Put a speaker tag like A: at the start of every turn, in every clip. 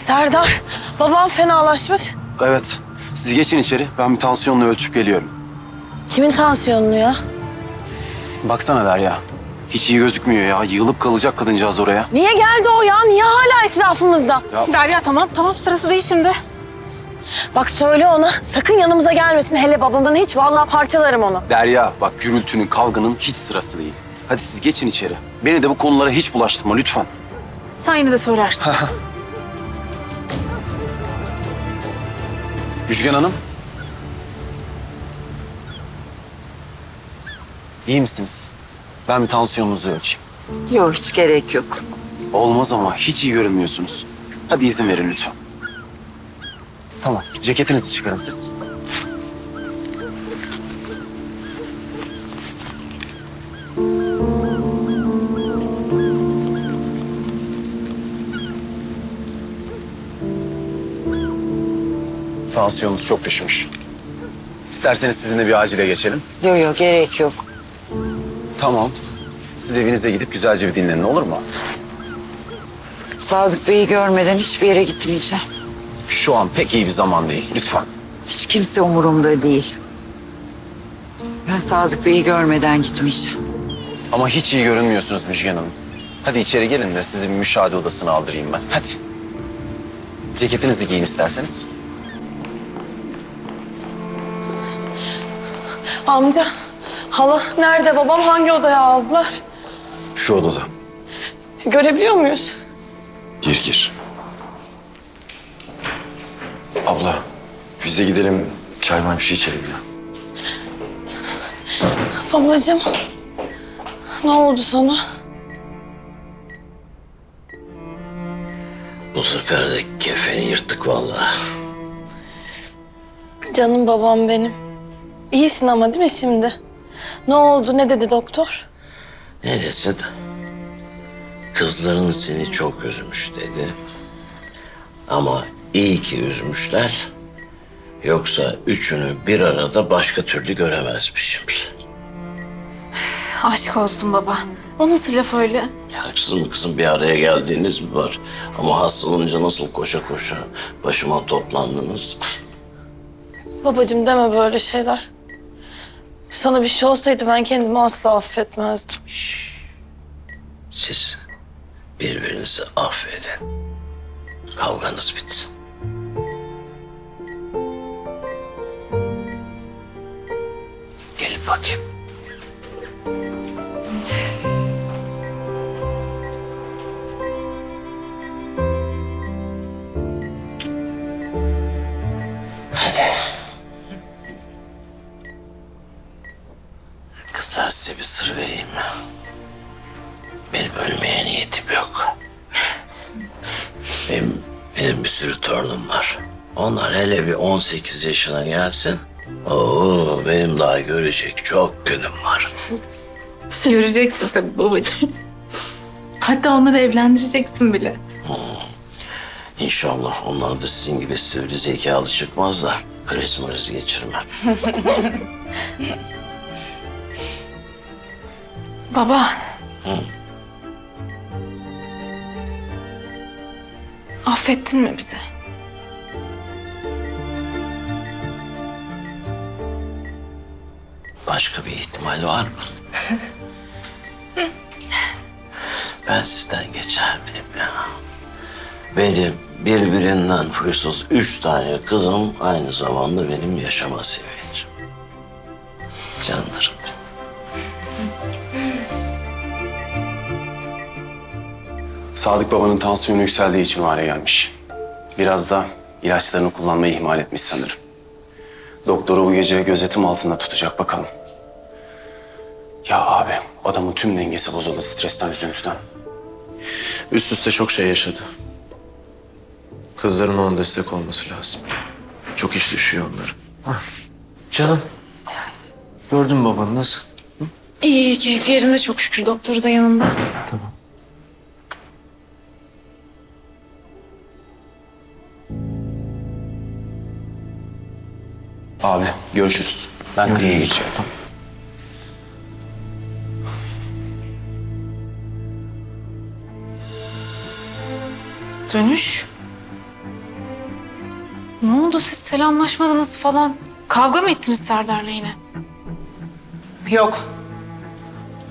A: Serdar, babam fenalaşmış.
B: Evet. Siz geçin içeri. Ben bir tansiyonunu ölçüp geliyorum.
A: Kimin tansiyonunu ya?
B: Baksana Derya. Hiç iyi gözükmüyor ya. Yığılıp kalacak kadıncağız oraya.
A: Niye geldi o ya? Niye hala etrafımızda?
C: Derya tamam tamam sırası değil şimdi.
A: Bak söyle ona sakın yanımıza gelmesin. Hele babamdan hiç vallahi parçalarım onu.
B: Derya bak gürültünün, kavganın hiç sırası değil. Hadi siz geçin içeri. Beni de bu konulara hiç bulaştırma lütfen.
C: Sen yine de söylersin.
B: Müjgan Hanım. İyi misiniz? Ben bir tansiyonunuzu ölçeyim.
D: Yok hiç gerek yok.
B: Olmaz ama hiç iyi görünmüyorsunuz. Hadi izin verin lütfen. Tamam. Ceketinizi çıkarın siz. Tansiyonunuz çok düşmüş. İsterseniz sizinle bir acile geçelim.
D: Yok yok gerek yok.
B: Tamam. Siz evinize gidip güzelce bir dinlenin olur mu?
D: Sadık Bey'i görmeden hiçbir yere gitmeyeceğim.
B: Şu an pek iyi bir zaman değil. Lütfen.
D: Hiç kimse umurumda değil. Ben Sadık Bey'i görmeden gitmeyeceğim.
B: Ama hiç iyi görünmüyorsunuz Müjgan Hanım. Hadi içeri gelin de sizi bir müşahede odasına aldırayım ben. Hadi. Ceketinizi giyin isterseniz.
A: Amca, hala nerede? Babam hangi odaya aldılar?
E: Şu odada.
A: Görebiliyor muyuz?
E: Gir gir. Abla biz de gidelim çay may bir şey içelim ya.
A: Babacığım, ne oldu sana?
F: Bu sefer de kefeni yırttık vallahi.
A: Canım babam benim. İyisin ama değil mi şimdi? Ne oldu? Ne dedi doktor?
F: Ne desin? Kızların seni çok üzmüş dedi. Ama iyi ki üzmüşler. Yoksa üçünü bir arada başka türlü göremezmişim.
C: Aşk olsun baba. O nasıl laf öyle?
F: Ya kızım kızım bir araya geldiğiniz mi var? Ama hastalanınca nasıl koşa koşa başıma toplandınız?
A: Babacığım deme böyle şeyler. Sana bir şey olsaydı ben kendimi asla affetmezdim.
F: Siz birbirinizi affedin. Kavganız bitsin. Sır vereyim mi? Benim ölmeye niyetim yok. Benim, benim bir sürü torunum var. Onlar hele bir 18 yaşına gelsin. Oo, benim daha görecek çok günüm var.
C: Göreceksin tabii babacığım. Hatta onları evlendireceksin bile.
F: İnşallah onlar da sizin gibi sivri zekalı çıkmaz da kriz
C: Baba. Affettin mi bizi?
F: Başka bir ihtimal var mı? ben sizden geçer miyim ya? Benim birbirinden huysuz üç tane kızım aynı zamanda benim yaşama sevincim. Canlarım.
B: Sadık babanın tansiyonu yükseldiği için o hale gelmiş. Biraz da ilaçlarını kullanmayı ihmal etmiş sanırım. Doktoru bu gece gözetim altında tutacak bakalım. Ya abi adamın tüm dengesi bozuldu stresten üzüntüden.
G: Üst üste çok şey yaşadı. Kızların ona destek olması lazım. Çok iş düşüyor onlara. Canım. Gördün mü babanı nasıl?
C: İyi iyi keyfi yerinde çok şükür. Doktoru da yanında.
G: Tamam.
B: Abi görüşürüz. Ben kliniğe geçiyorum.
C: Dönüş. Ne oldu siz selamlaşmadınız falan? Kavga mı ettiniz Serdar'la yine?
H: Yok.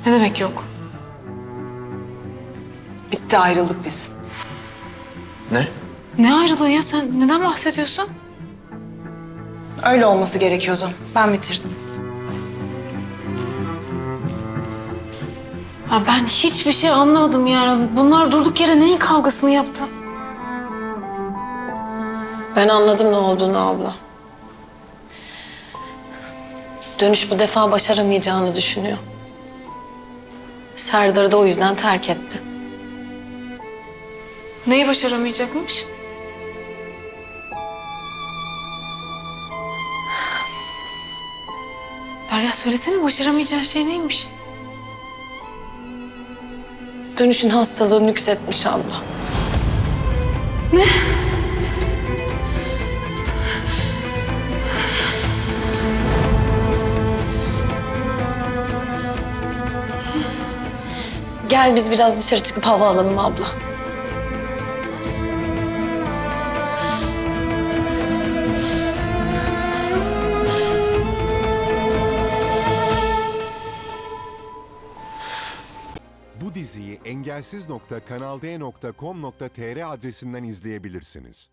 C: Ne demek yok?
H: Bitti ayrıldık biz.
G: Ne?
C: Ne ayrılığı ya sen neden bahsediyorsun?
H: Öyle olması gerekiyordu. Ben bitirdim.
C: Ha ben hiçbir şey anlamadım yani. Bunlar durduk yere neyin kavgasını yaptı?
A: Ben anladım ne olduğunu abla. Dönüş bu defa başaramayacağını düşünüyor. Serdar'ı da o yüzden terk etti.
C: Neyi başaramayacakmış? Derya söylesene başaramayacağın şey neymiş?
A: Dönüşün hastalığı nüksetmiş abla. Ne? Gel biz biraz dışarı çıkıp hava alalım abla.
I: Engelsiz.kanalde.com.tr adresinden izleyebilirsiniz.